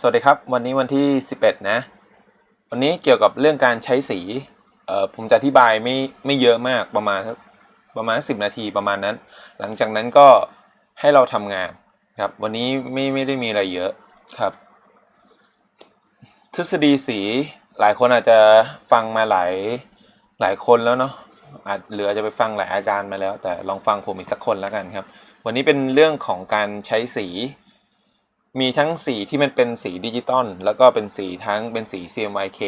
สวัสดีครับ วันนี้วันที่ 11 นะ วันนี้เกี่ยวกับเรื่องการใช้สีผมจะอธิบายไม่ไม่เยอะมากประมาณประมาณ 10 นาทีประมาณนั้น หลังจากนั้นก็ให้เราทำงานครับ วันนี้ไม่ไม่ได้มีอะไรเยอะครับ ทฤษฎีสีหลายคนอาจจะฟังมาหลายหลายคนแล้วเนาะอาจหรืออาจจะไปฟังหลายอาจารย์มาแล้ว แต่ลองฟังผมอีกสักคนแล้วกันครับ วันนี้เป็นเรื่องของการใช้สี มีทั้งสีที่มันเป็นสีดิจิตอลแล้วก็เป็นสีทั้งเป็นสี CMYK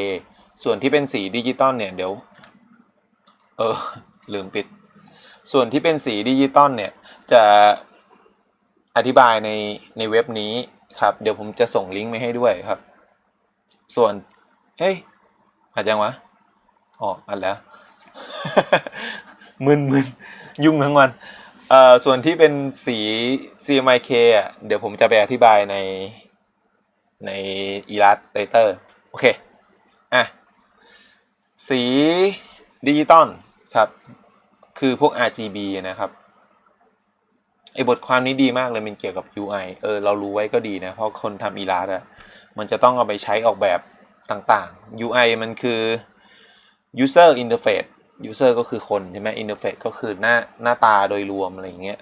ส่วนที่เป็นสีดิจิตอลเนี่ยเดี๋ยว เออ ลืมปิด ส่วนที่เป็นสีดิจิตอลเนี่ย จะอธิบายในในเว็บนี้ครับ เดี๋ยวผมจะส่งลิงก์ไปให้ด้วยครับ ส่วน เฮ้ยอัดยังวะอ๋ออัดแล้วมึนมึนยุ่งทั้งวัน เอ่อส่วนที่เป็นสี CMYK อะเดี๋ยวผมจะไปอธิบายในใน Illustrator โอเค อะ สีดิจิตอลครับ คือพวก RGB นะครับไอบทความนี้ดีมากเลยมันเกี่ยวกับ UI เออเรารู้ไว้ก็ดีนะ เพราะคนทำ Illust อะมันจะต้องเอาไปใช้ออกแบบต่างๆ UI มันคือ user interface user ก็คือคนใช่ไหม interface ก็คือหน้าหน้าตาโดยรวมอะไรอย่างเงี้ย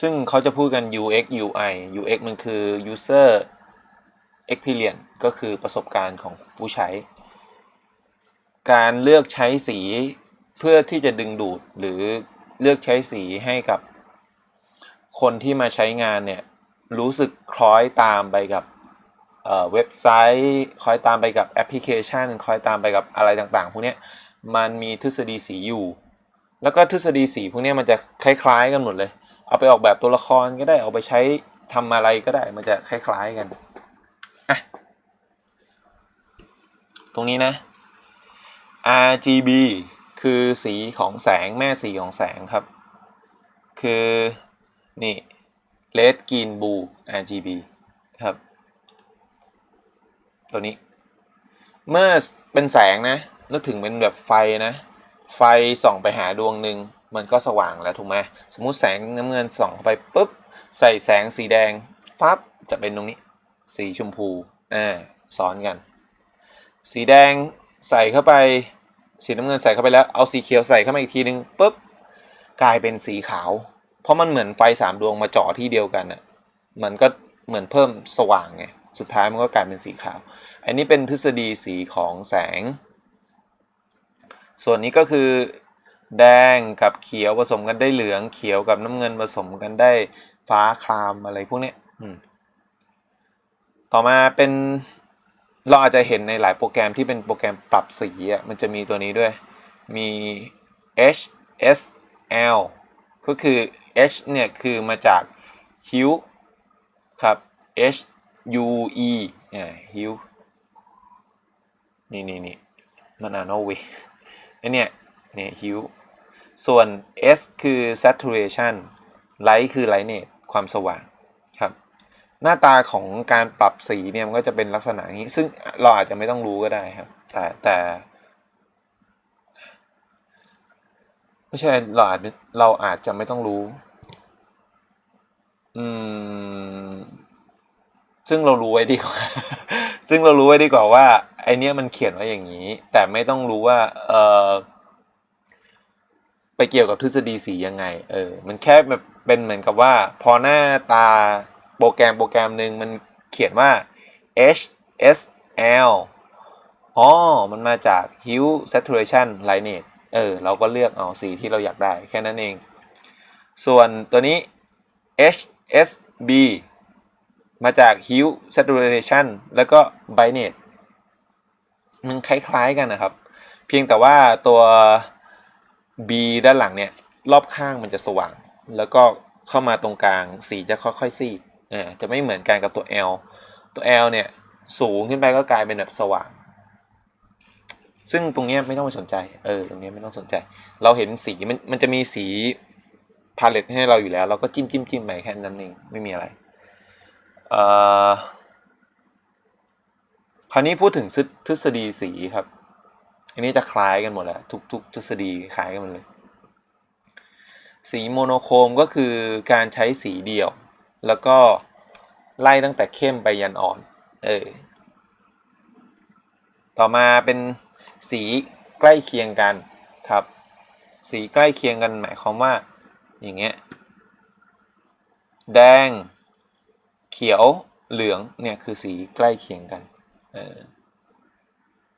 ซึ่งเขาจะพูดกัน UX UI UX มันคือ user experience ก็คือประสบการณ์ของผู้ใช้ การเลือกใช้สีเพื่อที่จะดึงดูดหรือเลือกใช้สีให้กับคนที่มาใช้งานเนี่ย รู้สึกคล้อยตามไปกับ เว็บไซต์คอยตามไปกับแอปพลิเคชัน คอยตามไปกับอะไรต่างๆ พวกนี้มันมีทฤษฎีสีอยู่ แล้วก็ทฤษฎีสีพวกนี้มันจะคล้ายๆกันหมดเลย เอาไปออกแบบตัวละครก็ได้เอาไปใช้ทำอะไรก็ได้มันจะคล้ายๆกันอะตรงนี้นะ RGB คือสีของแสงแม่สีของแสงครับ คือนี่ red green blue RGB ครับ ตัวนี้ เมื่อเป็นแสงนะนึกถึงเป็นแบบไฟนะ ไฟส่องไปหาดวงหนึ่งมันก็สว่างแล้วถูกไหมสมมุติแสงน้ำเงินส่องเข้าไปปุ๊บใส่แสงสีแดงฟับจะเป็นตรงนี้ สีชมพูอ่าซ้อนกัน สีแดงใส่เข้าไปสีน้ำเงินใส่เข้าไปแล้วเอาสีเขียวใส่เข้ามาอีกทีนึงปุ๊บกลายเป็นสีขาว เพราะมันเหมือนไฟสามดวงมาจ่อที่เดียวกันอะมันก็เหมือนเพิ่มสว่างไง สุดท้ายมันก็กลายเป็นสีขาว อันนี้เป็นทฤษฎีสีของแสง ส่วนนี้ก็คือ แดงกับเขียวผสมกันได้เหลือง เขียวกับน้ำเงินผสมกันได้ฟ้าครามอะไรพวกนี้ต่อมาเป็นเราอาจจะเห็นในหลายโปรแกรมที่เป็นโปรแกรมปรับสีอะมันจะมีตัวนี้ด้วย มี H S L ก็คือ H เนี่ย คือมาจาก hue ครับ H U E เนี่ย hue นี่นี่นี่มันอ่านว่าเวไอเนี่ยเนี่ย hue ส่วน S คือ saturation light คือ lightness ความสว่างครับ หน้าตาของการปรับสีเนี่ย มันก็จะเป็นลักษณะนี้ ซึ่งเราอาจจะไม่ต้องรู้ก็ได้ครับ แต่แต่ไม่ใช่เราอาจเราอาจจะไม่ต้องรู้ อืม ซึ่งเรารู้ไว้ดีกว่า ซึ่งเรารู้ไว้ดีกว่าว่าไอเนี้ยมันเขียนไว้อย่างนี้ แต่ไม่ต้องรู้ว่าเออไปเกี่ยวกับทฤษฎีสียังไง เออ มันแค่แบบเป็นเหมือนกับว่า พอหน้าตาโปรแกรมโปรแกรมหนึ่งมันเขียนว่า H S L อ๋อ มันมาจาก hue saturation lightness เออ เราก็เลือกเอาสีที่เราอยากได้แค่นั้นเอง ส่วนตัวนี้ H S B มาจาก hue saturation แล้วก็ brightness มันคล้ายๆกันนะครับ เพียงแต่ว่าตัว B ด้านหลังเนี่ย รอบข้างมันจะสว่าง แล้วก็เข้ามาตรงกลางสีจะค่อยๆซีดอ่าจะไม่เหมือนกันกับตัว L ตัว L เนี่ยสูงขึ้นไปก็กลายเป็นแบบสว่าง ซึ่งตรงเนี้ยไม่ต้องสนใจ เออ ตรงเนี้ยไม่ต้องสนใจ เราเห็นสีมันมันจะมีสีพาเลตให้เราอยู่แล้ว เราก็จิ้มจิ้มจิ้มไปแค่นั้นเองไม่มีอะไร คราวนี้พูดถึงทฤษฎีสีครับ อันนี้จะคล้ายกันหมดแหละทุกทุกทฤษฎีคล้ายกันหมดเลย สีโมโนโครมก็คือการใช้สีเดียว แล้วก็ไล่ตั้งแต่เข้มไปยันอ่อน เออ ต่อมาเป็นสีใกล้เคียงกันครับ สีใกล้เคียงกันหมายความว่าอย่างเงี้ย แดง เขียวเหลืองเนี่ยคือสีใกล้เคียงกัน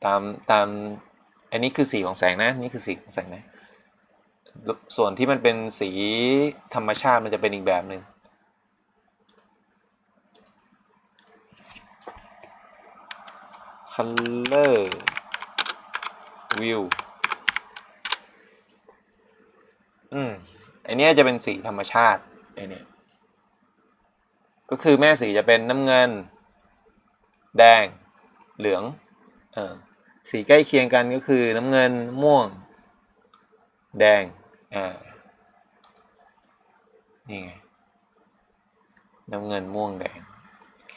ตามตามอันนี้คือสีของแสงนะนี่คือสีของแสงนะส่วนที่มันเป็นสีธรรมชาติมันจะเป็นอีกแบบหนึ่ง color view อืมอันนี้จะเป็นสีธรรมชาติไอเนี้ย ก็คือแม่สีจะเป็นน้ำเงิน แดง เหลืองเออสีใกล้เคียงกันก็คือน้ำเงินม่วง แดงอ่านี่ไงน้ำเงินม่วงแดงโอเค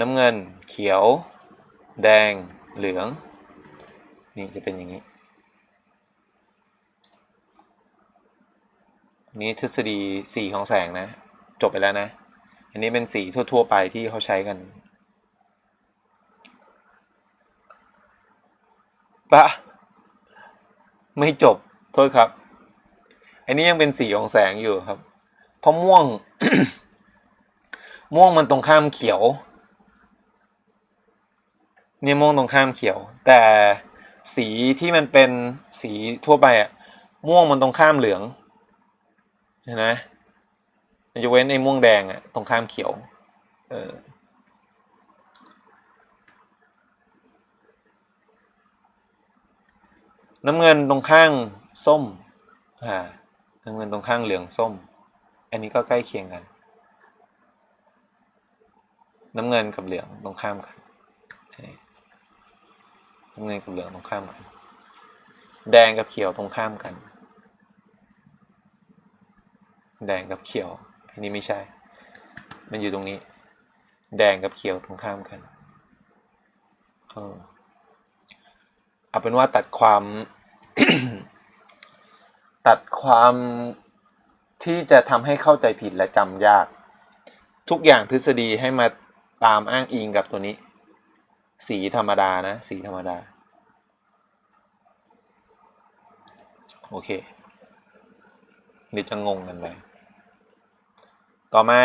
น้ำเงินเขียว แดงเหลือง นี่จะเป็นอย่างนี้ นี่ทฤษฎีสีของแสงนะ จบไปแล้วนะ อันนี้เป็นสีทั่ว ๆ ไปที่เขาใช้กันปะไม่จบ โทษครับ อันนี้ยังเป็นสีของแสงอยู่ครับ เพราะม่วง ม่วงมันตรงข้ามเขียว เนี่ยม่วงตรงข้ามเขียว แต่สีที่มันเป็นสีทั่วไปอะม่วงมันตรงข้ามเหลืองเห็นไหม ยกเว้นไอ้ม่วงแดงอะตรงข้ามเขียว เออน้ำเงินตรงข้างส้ม อ่า น้ำเงินตรงข้างเหลืองส้ม อันนี้ก็ใกล้เคียงกัน น้ำเงินกับเหลืองตรงข้ามกัน น้ำเงินกับเหลืองตรงข้ามกัน แดงกับเขียวตรงข้ามกัน แดงกับเขียว อันนี้ไม่ใช่ มันอยู่ตรงนี้ แดงกับเขียวตรงข้ามกันเออเอาเป็นว่าตัดความ ตัดความที่จะทำให้เข้าใจผิดและจำยาก ทุกอย่างทฤษฎีให้มาตามอ้างอิงกับตัวนี้ สีธรรมดานะ สีธรรมดา โอเค เดี๋ยวจะงงกันไป ต่อมา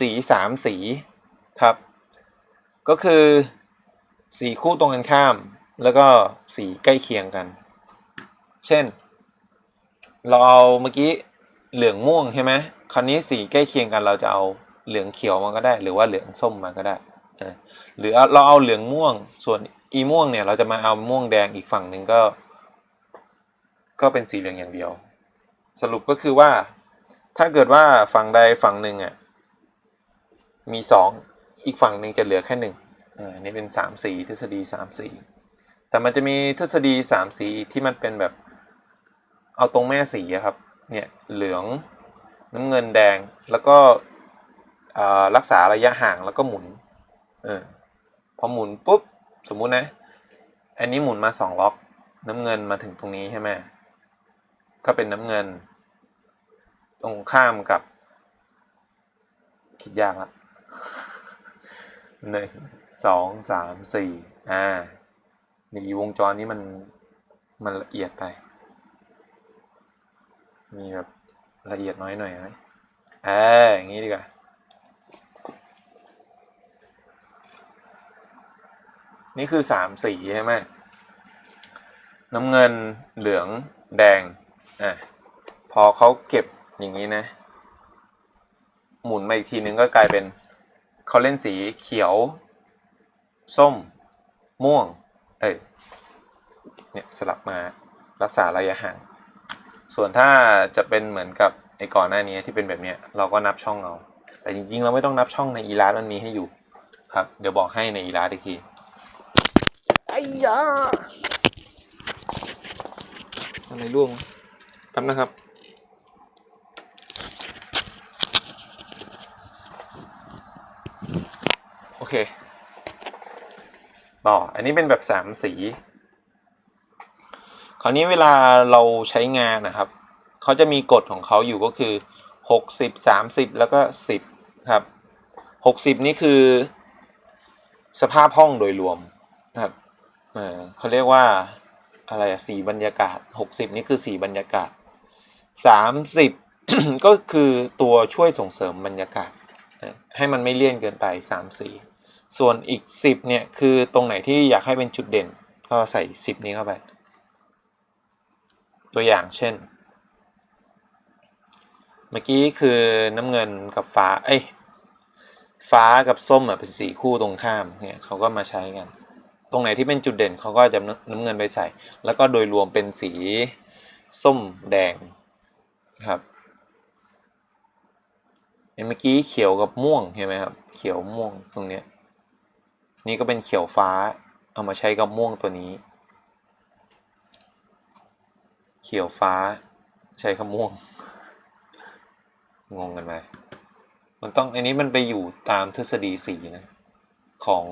สีสามสีครับ ก็คือสีคู่ตรงกันข้าม แล้วก็สีใกล้เคียงกัน เช่น เราเอาเมื่อกี้เหลืองม่วงใช่ไหมคราวนี้สีใกล้เคียงกันเราจะเอาเหลืองเขียวมาก็ได้ หรือว่าเหลืองส้มมาก็ได้หรือเราเอาเหลืองม่วงส่วนอีม่วงเนี่ยเราจะมาเอาม่วงแดงอีกฝั่งหนึ่งก็ ก็เป็นสีเหลืองอย่างเดียว สรุปก็คือว่า ถ้าเกิดว่าฝั่งใดฝั่งหนึ่งอะมีสองอีกฝั่งหนึ่งจะเหลือแค่หนึ่งอ่านี่เป็นสามสีทฤษฎีสามสีแต่มันจะมีทฤษฎีสามสีที่มันเป็นแบบเอาตรงแม่สีอะครับเนี่ยเหลืองน้ำเงินแดงแล้วก็อ่ารักษาระยะห่างแล้วก็หมุนเออพอหมุนปุ๊บสมมุตินะ อันนี้หมุนมาสองล็อก น้ำเงินมาถึงตรงนี้ใช่ไหมก็เป็นน้ำเงิน ตรงข้ามกับ คิดยากละหนึ่งสองสามสี่อ่านี่วงจรนี้มันมันละเอียดไป มีแบบละเอียดน้อยหน่อยไหมเอออย่างนี้ดีกว่านี่คือสามสีใช่ไหมน้ำเงินเหลืองแดงอะพอเขาเก็บ อย่างนี้นะ หมุนมาอีกทีนึงก็กลายเป็นเขาเล่นสีเขียว ส้ม ม่วง เอ้ยเนี่ยสลับมารักษาระยะห่าง ส่วนถ้าจะเป็นเหมือนกับไอ้ก่อนหน้านี้ที่เป็นแบบเนี้ยเราก็นับช่องเอาแต่จริงๆ เราไม่ต้องนับช่องในอีลาสมันมีให้อยู่ ครับ เดี๋ยวบอกให้ในอีลาสอีกทีไอ้ยาอะไรร่วงทำนะครับ โอ เค ต่อ อันนี้เป็นแบบสามสี คราวนี้เวลาเราใช้งานนะครับ เขาจะมีกฎของเขาอยู่ก็คือหกสิบสามสิบแล้วก็สิบครับหกสิบนี่คือ สภาพห้องโดยรวมนะครับเขาเรียกว่าอะไรอะสีบรรยากาศหกสิบนี่คือสีบรรยากาศสามสิบก็คือตัวช่วยส่งเสริมบรรยากาศ ให้มันไม่เลี่ยนเกินไปสาม ส่วนอีกสิบเนี่ยคือตรงไหนที่อยากให้เป็นจุดเด่น ก็ใส่สิบนี้เข้าไป ตัวอย่างเช่น เมื่อกี้คือน้ำเงินกับฟ้า เอ้ยฟ้ากับส้มอะเป็นสีคู่ตรงข้ามเนี่ยเขาก็มาใช้กัน ตรงไหนที่เป็นจุดเด่นเขาก็จะน้ำเงินไปใส่ แล้วก็โดยรวมเป็นสีส้มแดงครับเมื่อกี้เขียวกับม่วงเห็นไหมครับ เขียวม่วงตรงเนี้ย นี่ก็เป็นเขียวฟ้า เอามาใช้กับม่วงตัวนี้ เขียวฟ้า ใช้กับม่วง งงกันไหมมันต้องอันนี้มันไปอยู่ตามทฤษฎีสีนะ ของ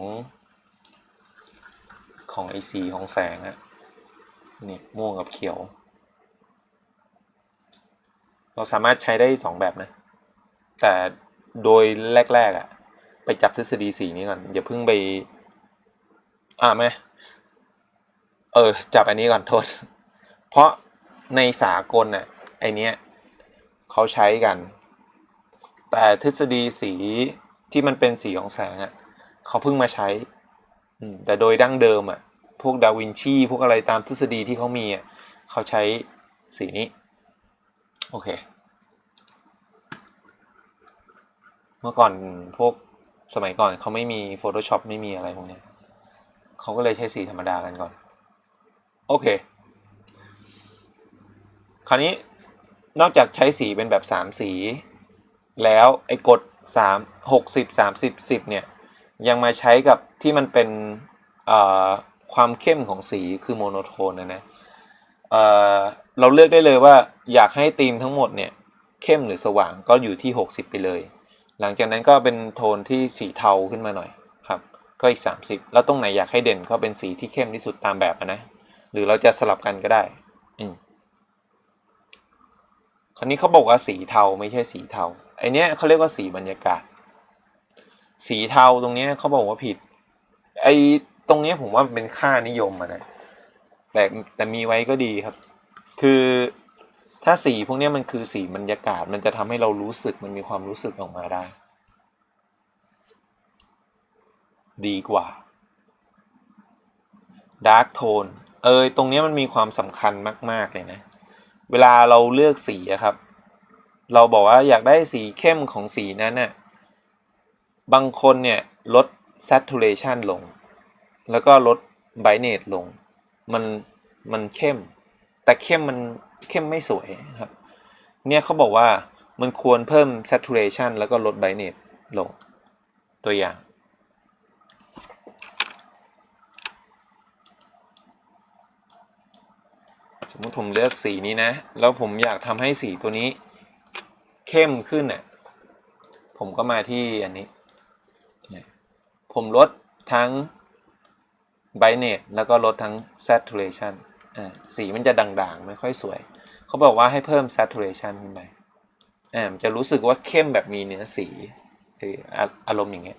ของไอสีของแสงอะนี่ม่วงกับเขียว เราสามารถใช้ได้สองแบบนะ แต่โดยแรกๆอะ ไปจับทฤษฎีสีนี้ก่อนอย่าเพิ่งไป อ่าไหมเออ จับอันนี้ก่อนโทษ เพราะในสากลน่ะไอเนี้ยเขาใช้กัน แต่ทฤษฎีสีที่มันเป็นสีของแสงอะเขาเพิ่งมาใช้แต่โดยดั้งเดิมอะ พวกดาวินชีพวกอะไรตามทฤษฎีที่เขามีอะเขาใช้สีนี้ โอเค เมื่อก่อนพวก สมัยก่อนเขาไม่มี Photoshop ไม่มีอะไรพวกนี้เขาก็เลยใช้สีธรรมดากันก่อน โอเค คราวนี้นอกจากใช้สีเป็นแบบ 3 สี แล้วไอ้กฎ3 60 30 10เนี่ย ยังมาใช้กับที่มันเป็นความเข้มของสีคือโมโนโทนนะนะเอ่อเราเลือกได้เลยว่าอยากให้ธีมทั้งหมดเนี่ย เข้มหรือสว่างก็อยู่ที่ 60 ไปเลย หลังจากนั้นก็เป็นโทนที่สีเทาขึ้นมาหน่อยครับก็อีก 30 แล้วตรงไหนอยากให้เด่นก็เป็นสีที่เข้มที่สุดตามแบบนะหรือเราจะสลับกันก็ได้อืมคราวนี้เขาบอกว่าสีเทาไม่ใช่สีเทาไอเนี้ยเขาเรียกว่าสีบรรยากาศ สีเทาตรงเนี้ยเขาบอกว่าผิด ไอตรงเนี้ยผมว่าเป็นค่านิยมอะนะแต่แต่มีไว้ก็ดีครับ คือ ถ้าสีพวกนี้มันคือสีบรรยากาศ มันจะทำให้เรารู้สึกมันมีความรู้สึกออกมาได้ ดีกว่าดาร์กโทนเอยตรงนี้มันมีความสำคัญมาก ๆ เลยนะ เวลาเราเลือกสีอะครับ เราบอกว่าอยากได้สีเข้มของสีนั้นน่ะบางคนเนี่ยลด saturation ลง แล้วก็ลด brightness ลง มันมันเข้ม แต่เข้มมัน เข้มไม่สวยครับ เนี่ยเขาบอกว่ามันควรเพิ่ม saturation แล้วก็ลด brightness ลงตัวอย่าง สมมติผมเลือกสีนี้นะ แล้วผมอยากทำให้สีตัวนี้ เข้มขึ้นน่ะผมก็มาที่อันนี้ ผมลดทั้ง brightness แล้วก็ลดทั้ง saturation สีมันจะด่างๆ ไม่ค่อยสวย เขาบอกว่าให้เพิ่ม saturation ขึ้นไปอ่ามันจะรู้สึกว่าเข้มแบบมีเนื้อสีเออออารมณ์อย่างเงี้ย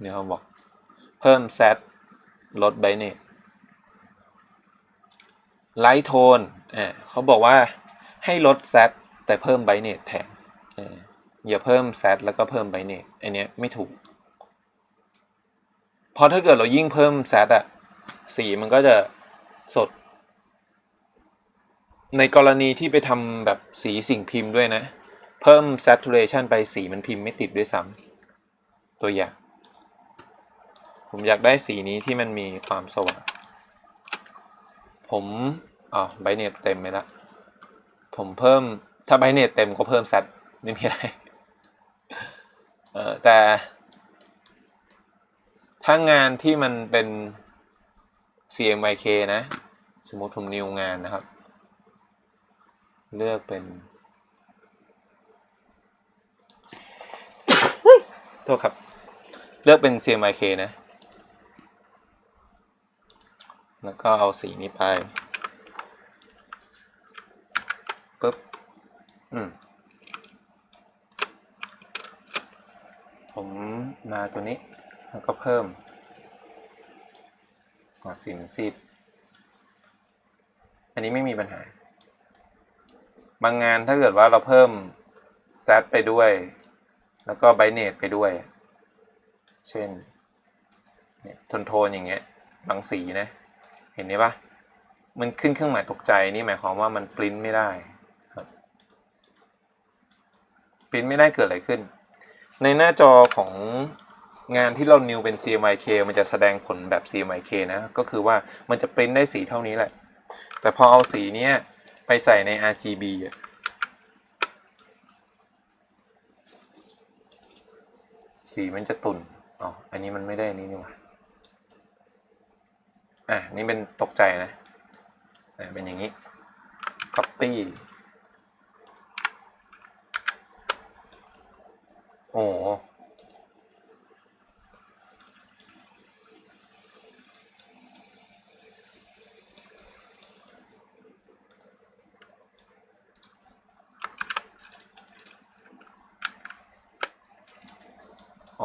เดี๋ยวเขาบอก เพิ่ม sat ลด brightness ไลท์โทนอ่าเขาบอกว่าให้ลดแซดแต่เพิ่มไบเนตแทนอย่าเพิ่มแซดแล้วก็เพิ่มไบเนตอันเนี้ยไม่ถูกเพราะถ้าเกิดเรายิ่งเพิ่มแซดอะ สีมันก็จะสด ในกรณีที่ไปทำแบบสีสิ่งพิมพ์ด้วยนะ เพิ่ม saturation ไปสีมันพิมพ์ไม่ติดด้วยซ้ำตัวอย่าง ผมอยากได้สีนี้ที่มันมีความสว่าง ผมอ๋อไบเนตเต็มไปละ ผมเพิ่มถ้าไบเนตเต็มก็เพิ่มซัดไม่มีอะไรเออแต่ถ้างานที่มันเป็น CMYK นะ สมมติผมนิวงานนะครับ เลือกเป็นโทษครับ เลือกเป็น CMYK นะ แล้วก็เอาสีนี้ไปปุ๊บอืมผมมาตัวนี้ แล้วก็เพิ่ม อ๋อสีมันซีอันนี้ไม่มีปัญหา บางงานถ้าเกิดว่าเราเพิ่มแซดไปด้วย แล้วก็ไบเนตไปด้วย เช่นเนี่ยโทนโทนๆอย่างเงี้ยบางสีนะ เห็นไหมปะมันขึ้นเครื่องหมายตกใจนี่หมายความว่ามันปริ้นไม่ได้ครับปริ้นไม่ได้เกิดอะไรขึ้น ในหน้าจอของ งานที่เรา new เป็น CMYK มันจะแสดงผลแบบ CMYK นะ ก็คือว่ามันจะปริ้นได้สีเท่านี้แหละ แต่พอเอาสีเนี้ยไปใส่ใน RGB อะสีมันจะตุ่นอ๋อ อันนี้มันไม่ได้อันนี้นี่หว่าอะ นี่เป็นตกใจนะอะเป็นอย่างนี้ copy โอ้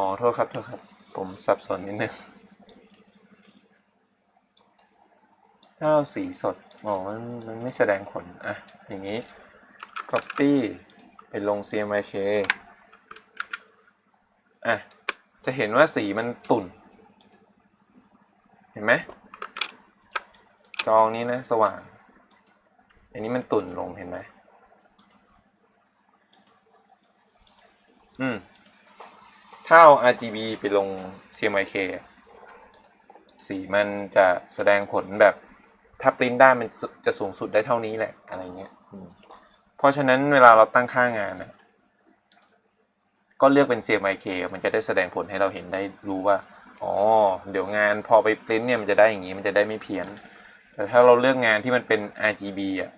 อ๋อ โทษครับ โทษครับ ผมสับสนนิดนึงถ้าเอาสีสด อ๋อ มันมันไม่แสดงผล อะ อย่างนี้ copy ไปลง CMYK อะ จะเห็นว่าสีมันตุ่น เห็นไหม จองนี้นะ สว่าง อันนี้มันตุ่นลง เห็นไหมอืม ถ้าเอา RGB ไปลง CMYK สีมันจะแสดงผลแบบ ถ้าปริ้นได้มันจะสูงสุดได้เท่านี้แหละ อะไรเงี้ยเพราะฉะนั้นเวลาเราตั้งค่างานนะก็เลือกเป็น CMYK มันจะได้แสดงผลให้เราเห็นได้รู้ว่า อ๋อ เดี๋ยวงานพอไปปริ้นเนี่ยมันจะได้อย่างนี้ มันจะได้ไม่เพี้ยน แต่ถ้าเราเลือกงานที่มันเป็น RGB อะ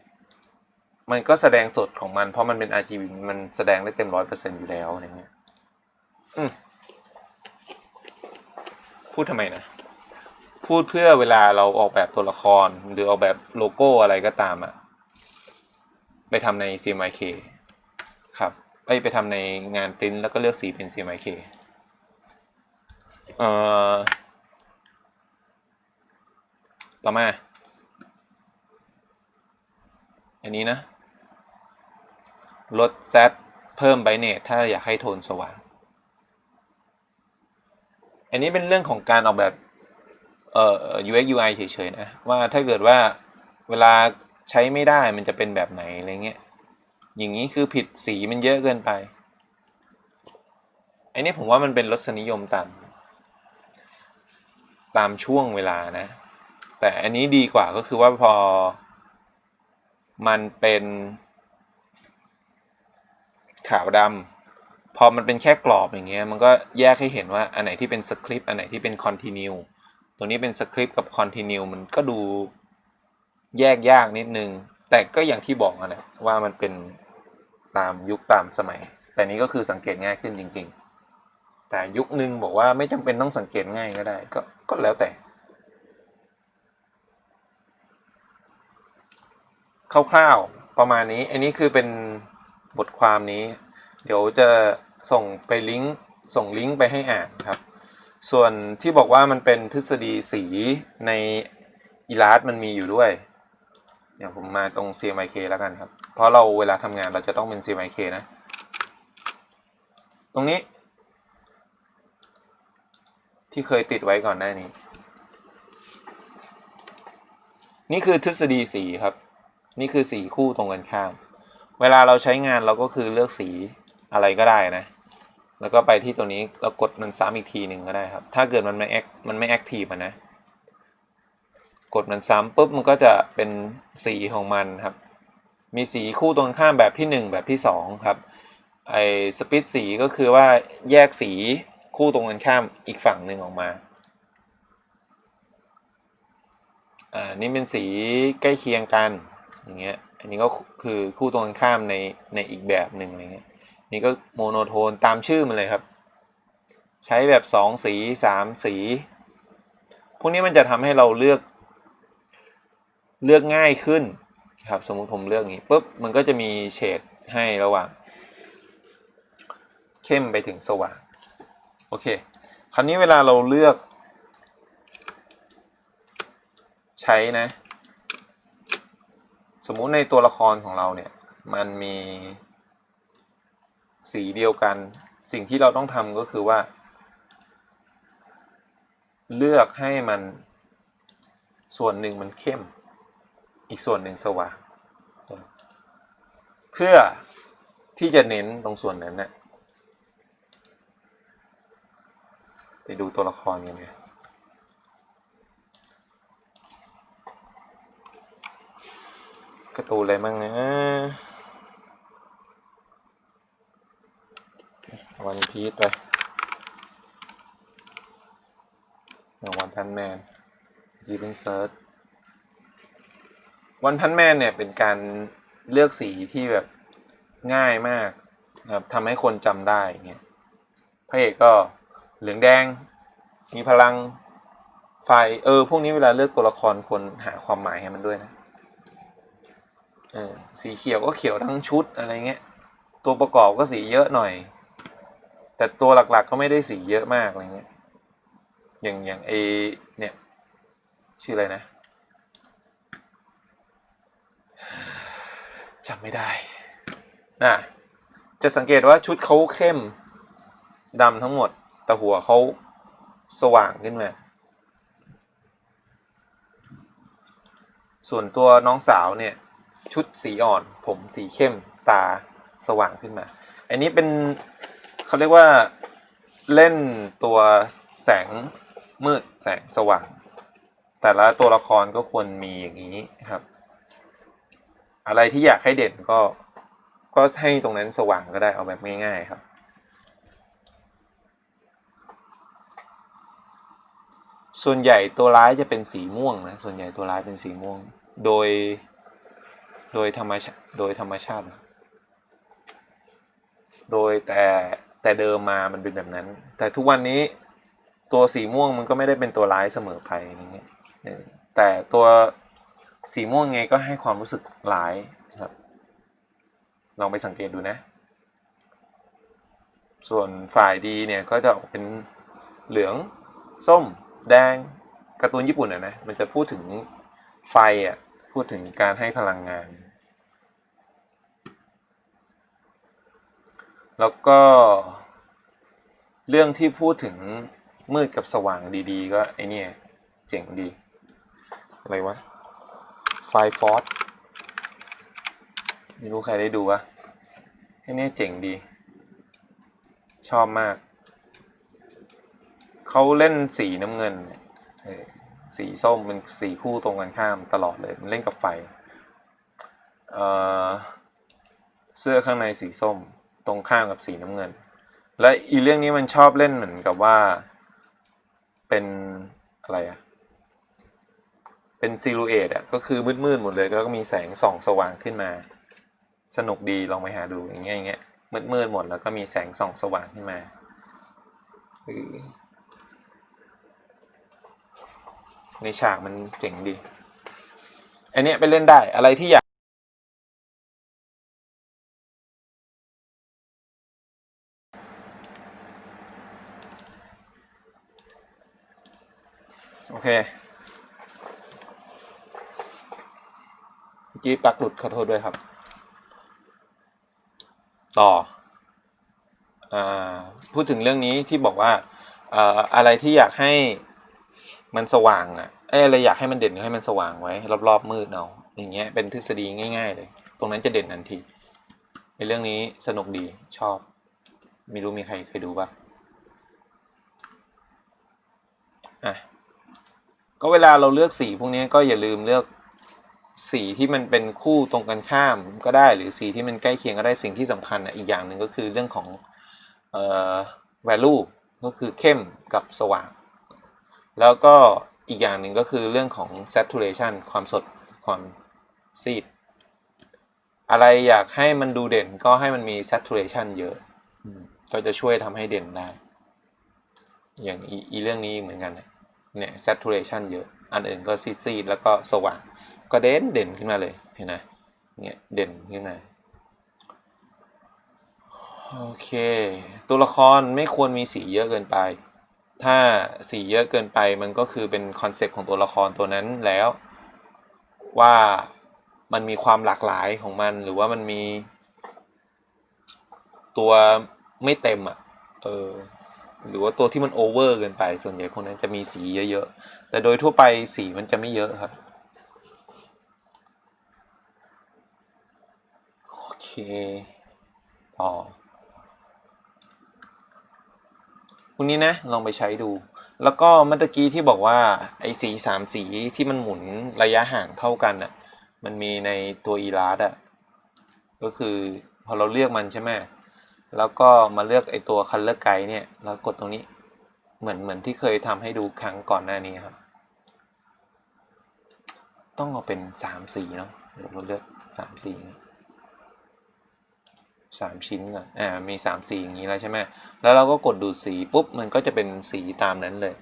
มันก็แสดงสดของมัน เพราะมันเป็น RGB มันแสดงได้เต็มร้อยเปอร์เซ็นต์อยู่แล้วอะไรเงี้ย อืม พูดทำไมนะพูดเพื่อเวลาเราออกแบบตัวละครหรือออกแบบโลโก้อะไรก็ตามอะไปทำใน CMYK ครับไปไปทำในงานปริ้นแล้วก็เลือกสีเป็น CMYK เอ่อต่อมา อันนี้นะ ลด Z เพิ่มไบเนตถ้าอยากให้โทนสว่าง อันนี้เป็นเรื่องของการออกแบบเอ่อ UX UI เฉยๆนะ ว่าถ้าเกิดว่าเวลาใช้ไม่ได้มันจะเป็นแบบไหนอะไรเงี้ยอย่างนี้คือผิดสีมันเยอะเกินไป อันนี้ผมว่ามันเป็นรสนิยมตามตามช่วงเวลานะ แต่อันนี้ดีกว่าก็คือว่าพอมันเป็นขาวดำ พอมันเป็นแค่กรอบอย่างเงี้ยมันก็แยกให้เห็นว่าอันไหนที่เป็นสคริปต์อันไหนที่เป็นคอนติเนียตัวนี้เป็นสคริปต์กับคอนติเนียมันก็ดูแยกยากนิดนึง แต่ก็อย่างที่บอกนะว่ามันเป็นตามยุคตามสมัย แต่นี้ก็คือสังเกตง่ายขึ้นจริง ๆ แต่ยุคนึงบอกว่าไม่จำเป็นต้องสังเกตง่ายก็ได้ก็ก็แล้วแต่คร่าวๆประมาณนี้ อันนี้คือเป็นบทความนี้ เดี๋ยวจะส่งไปลิงก์ส่งลิงก์ไปให้อ่านครับ ส่วนที่บอกว่ามันเป็นทฤษฎีสีในอีลาสมันมีอยู่ด้วยเดี๋ยวผมมาตรง CMYK แล้วกันครับ เพราะเราเวลาทำงานเราจะต้องเป็น CMYK นะ ตรงนี้ ที่เคยติดไว้ก่อนหน้านี้ นี่คือทฤษฎีสีครับ นี่คือสีคู่ตรงกันข้าม เวลาเราใช้งานเราก็คือเลือกสี อะไรก็ได้นะ แล้วก็ไปที่ตัวนี้เรากดมันซ้ำอีกทีหนึ่งก็ได้ครับ ถ้าเกิดมันไม่แอค มันไม่แอคทีฟนะ กดมันซ้ำปุ๊บมันก็จะเป็นสีของมันครับ มีสีคู่ตรงข้ามแบบที่ 1 แบบที่ 2 ครับ ไอ้สปิตสีก็คือว่าแยกสีคู่ตรงกันข้ามอีกฝั่งหนึ่งออกมา อ่า นี่เป็นสีใกล้เคียงกัน อย่างเงี้ย อันนี้ก็คือคู่ตรงกันข้ามในในอีกแบบหนึ่งอะไรเงี้ย นี่ก็โมโนโทนตามชื่อมันเลยครับ ใช้แบบสองสีสามสี พวกนี้มันจะทำให้เราเลือก เลือกง่ายขึ้นครับสมมุติผมเลือกนี้ปุ๊บมันก็จะมีเฉดให้ระหว่าง เข้มไปถึงสว่าง โอเค คราวนี้เวลาเราเลือก ใช้นะ สมมุติในตัวละครของเราเนี่ย มันมี สีเดียวกัน สิ่งที่เราต้องทำก็คือว่า เลือกให้มันส่วนหนึ่งมันเข้ม อีกส่วนหนึ่งสว่างเพื่อที่จะเน้นตรงส่วนนั้นนะไปดูตัวละครกันเนี่ยกร์ตูอะไรมั่งนะ วันพีชไปวันพันแมนยีเป็นเซิร์ชวันพันแมนเนี่ยเป็นการเลือกสีที่แบบง่ายมากนะครับทำให้คนจำได้เงี้ยพระเอกก็เหลืองแดง มีพลังไฟเออ พวกนี้เวลาเลือกตัวละครควรหาความหมายให้มันด้วยนะเออสีเขียวก็เขียวทั้งชุดอะไรเงี้ย ตัวประกอบก็สีเยอะหน่อย แต่ตัวหลักๆก็ไม่ได้สีเยอะมากอะไรเงี้ย อย่างอย่างเอเนี่ย ชื่ออะไรนะจำไม่ได้น่ะจะสังเกตว่าชุดเขาเข้มดำทั้งหมด แต่หัวเขาสว่างขึ้นมา ส่วนตัวน้องสาวเนี่ย ชุดสีอ่อน ผมสีเข้มตาสว่างขึ้นมา อันนี้เป็น เขาเรียกว่าเล่นตัวแสงมืดแสงสว่าง แต่ละตัวละครก็ควรมีอย่างนี้ครับ อะไรที่อยากให้เด่นก็ก็ให้ตรงนั้นสว่างก็ได้เอาแบบง่ายๆครับส่วนใหญ่ตัวร้ายจะเป็นสีม่วงนะ ส่วนใหญ่ตัวร้ายเป็นสีม่วง โดย โดยธรรมชาติโดยธรรมชาติ โดยแต่ แต่เดิมมามันเป็นแบบนั้น แต่ทุกวันนี้ตัวสีม่วงมันก็ไม่ได้เป็นตัวร้ายเสมอไปอย่างเงี้ยแต่ตัวสีม่วงไงก็ให้ความรู้สึกร้ายครับลองไปสังเกตดูนะ ส่วนฝ่ายดีเนี่ยก็จะออกเป็นเหลือง ส้ม แดงการ์ตูนญี่ปุ่นอะนะมันจะพูดถึงไฟอะพูดถึงการให้พลังงาน แล้วก็ เรื่องที่พูดถึงมืดกับสว่างดีๆ ก็ไอเนี่ยเจ๋งดี อะไรวะ ไฟฟอสไม่รู้ใครได้ดูวะไอเนี่ยเจ๋งดี ชอบมาก เขาเล่นสีน้ำเงินสีส้มเป็นสีคู่ตรงกันข้ามตลอดเลย มันเล่นกับไฟเเสื้อข้างในสีส้ม ตรงข้ามกับสีน้ำเงิน และอีเรื่องนี้มันชอบเล่นเหมือนกับว่า เป็นอะไรอะเป็นซิลูเอตอะก็คือมืดๆหมดเลยแล้วก็มีแสงส่องสว่างขึ้นมา สนุกดีลองไปหาดูอย่างเงี้ยอย่างเงี้ยมืดๆหมดแล้วก็มีแสงส่องสว่างขึ้นมาในฉากมันเจ๋งดี อันเนี้ยไปเล่นได้อะไรที่อยาก โอเคเมื่อกี้ปลักหลุดขอโทษด้วยครับ ต่ออาพูดถึงเรื่องนี้ที่บอกว่าอ่าอะไรที่อยากให้มันสว่างอะเอ้อะไรอยากให้มันเด่นให้มันสว่างไว้ รอบๆมืดเอาอย่างเงี้ยเป็นทฤษฎีง่ายๆเลย ตรงนั้นจะเด่นทันทีในเรื่องนี้สนุกดีชอบ ไม่รู้มีใครเคยดูปะอะ ก็เวลาเราเลือกสีพวกนี้ก็อย่าลืมเลือกสีที่มันเป็นคู่ตรงกันข้ามก็ได้ หรือสีที่มันใกล้เคียงก็ได้สิ่งที่สำคัญอีกอย่างหนึ่งก็คือเรื่องของเอ่อ value ก็คือเข้มกับสว่าง แล้วก็อีกอย่างหนึ่งก็คือเรื่องของ saturation ความสดความซีด อะไรอยากให้มันดูเด่นก็ให้มันมี saturation เยอะ ก็จะช่วยทำให้เด่นได้ อย่างอีอีเรื่องนี้เหมือนกันนะ เนี่ย saturation เยอะ อันอื่นก็ซีดๆแล้วก็สว่าง ก็เด่นเด่นขึ้นมาเลย เห็นไหมเนี่ยเด่นขึ้นมา โอเค ตัวละครไม่ควรมีสีเยอะเกินไป ถ้าสีเยอะเกินไปมันก็คือเป็นคอนเซปต์ของตัวละครตัวนั้นแล้ว ว่ามันมีความหลากหลายของมันหรือว่ามันมี ตัวไม่เต็มอะ เออ หรือว่าตัวที่มันโอเวอร์เกินไป ส่วนใหญ่พวกนั้นจะมีสีเยอะๆ แต่โดยทั่วไปสีมันจะไม่เยอะครับ โอเค ต่อพวกนี้นะ ลองไปใช้ดู แล้วก็เมื่อกี้ที่บอกว่า ไอ้สีสามสีที่มันหมุนระยะห่างเท่ากันอะ มันมีในตัวอีลาสอะ ก็คือพอเราเลือกมันใช่ไหม แล้วก็มาเลือกไอ้ตัว color guide เนี่ยแล้วกดตรงนี้เหมือนเหมือนที่เคยทำให้ดูครั้งก่อนหน้านี้ครับ ต้องเอาเป็นสามสีเนาะเดี๋ยวเราเลือกสามสีสามชิ้นก่อนอ่ามีสามสีอย่างนี้แล้วใช่ไหมแล้วเราก็กดดูสีปุ๊บมันก็จะเป็นสีตามนั้นเลย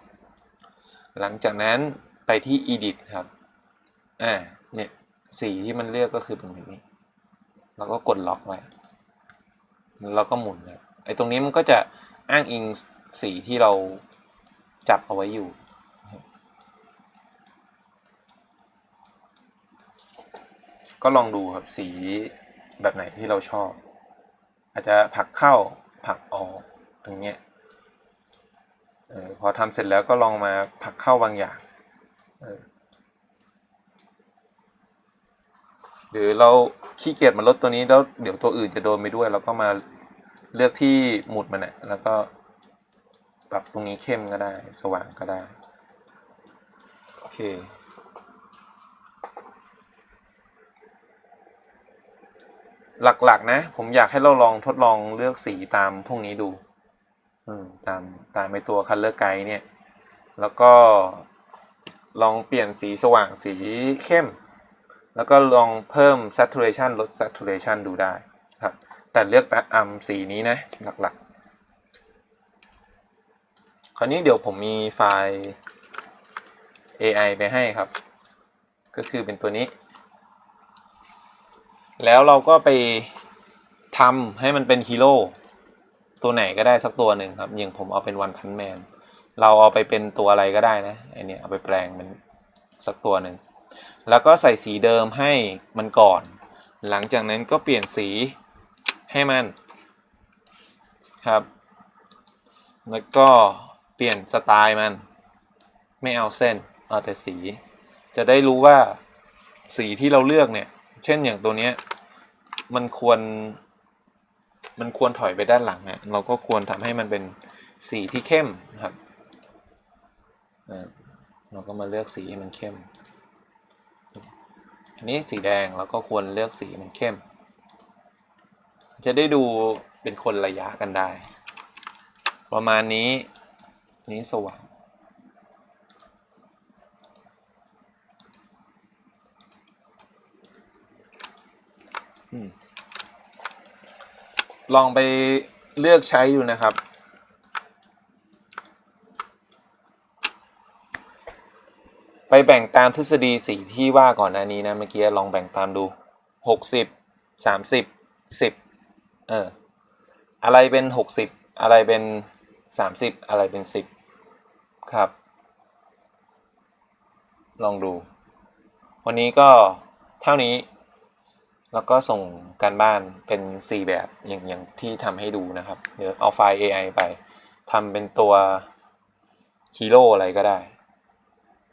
หลังจากนั้นไปที่ edit ครับอ่าเนี่ยสีที่มันเลือกก็คือเป็นแบบนี้ แล้วก็กดล็อกไว้ แล้วก็หมุนเลยไอ้ตรงนี้มันก็จะอ้างอิงสีที่เราจับเอาไว้อยู่ ก็ลองดูครับสีแบบไหนที่เราชอบ อาจจะผลักเข้าผลักออกอย่างเงี้ยออพอทำเสร็จแล้วก็ลองมาผลักเข้าบางอย่างเออ หรือเราขี้เกียจมาลดตัวนี้แล้วเดี๋ยวตัวอื่นจะโดนไปด้วยเราก็มาเลือกที่หมุดมันนะแล้วก็ปรับตรงนี้เข้มก็ได้ สว่างก็ได้ โอเค หลักๆนะ ผมอยากให้เราลองทดลองเลือกสีตามพวกนี้ดูตามตามไอตัว color guide เนี่ย แล้วก็ลองเปลี่ยนสีสว่างสีเข้ม แล้วก็ลองเพิ่ม saturation ลด saturation ดูได้ครับ แต่เลือกแต่อัมสีนี้นะ หลักๆ คราวนี้เดี๋ยวผมมีไฟล์ AI ไปให้ครับ ก็คือเป็นตัวนี้ แล้วเราก็ไปทำให้มันเป็นฮีโร่ตัวไหนก็ได้สักตัวหนึ่งครับ อย่างผมเอาเป็นวันพันแมน เราเอาไปเป็นตัวอะไรก็ได้นะไอเนี้ยเอาไปแปลงเป็นสักตัวหนึ่ง แล้วก็ใส่สีเดิมให้มันก่อน หลังจากนั้นก็เปลี่ยนสีให้มันครับ แล้วก็เปลี่ยนสไตล์มัน ไม่เอาเส้น เอาแต่สี จะได้รู้ว่าสีที่เราเลือกเนี่ย เช่นอย่างตัวเนี้ย มันควร มันควรถอยไปด้านหลังอะเราก็ควรทำให้มันเป็นสีที่เข้มครับ เราก็มาเลือกสีให้มันเข้ม อันนี้สีแดงเราก็ควรเลือกสีมันเข้ม จะได้ดูเป็นคนระยะกันได้ ประมาณนี้นี้สว่างอลองไปเลือกใช้ดูนะครับ ไปแบ่งตามทฤษฎีสีที่ว่าก่อนหน้านี้นะเมื่อกี้ลองแบ่งตามดูหกสิบสามสิบสิบเอออะไรเป็นหกสิบอะไรเป็นสามสิบอะไรเป็นสิบครับ ลองดู วันนี้ก็เท่านี้ แล้วก็ส่งการบ้านเป็น 4 แบบอย่างอย่างที่ทำให้ดูนะครับ เดี๋ยวเอาไฟล์ AI ไปทำเป็นตัวฮีโร่อะไรก็ได้